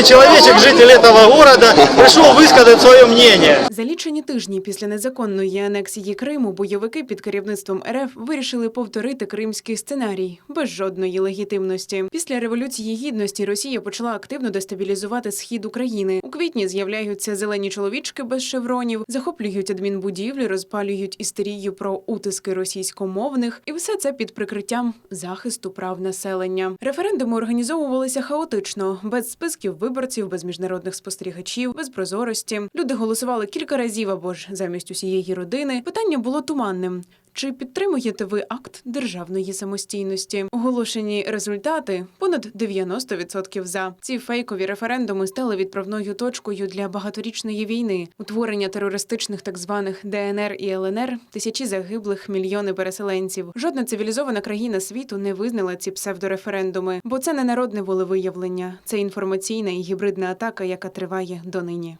обычный человечек, житель этого города, пришел высказать свое мнение. За лічені тижні після незаконної анексії Криму бойовики під керівництвом РФ вирішили повторити кримський сценарій без жодної легітимності. Після революції гідності Росія почала активно дестабілізувати схід України. У квітні з'являються зелені чоловічки без шевронів, захоплюють адмінбудівлі, розпалюють істерію про утиски російськомовних, і все це під прикриттям захисту прав населення. Референдуми організовувалися хаотично, без списків виборців, без міжнародних спостерігачів, без прозорості. Люди голосували кілька разів або ж замість усієї родини. Питання було туманним. Чи підтримуєте ви акт державної самостійності? Оголошені результати понад 90% за ці фейкові референдуми стали відправною точкою для багаторічної війни, утворення терористичних так званих ДНР і ЛНР, тисячі загиблих, мільйони переселенців. Жодна цивілізована країна світу не визнала ці псевдореферендуми, бо це не народне волевиявлення, це інформаційна і гібридна атака, яка триває донині.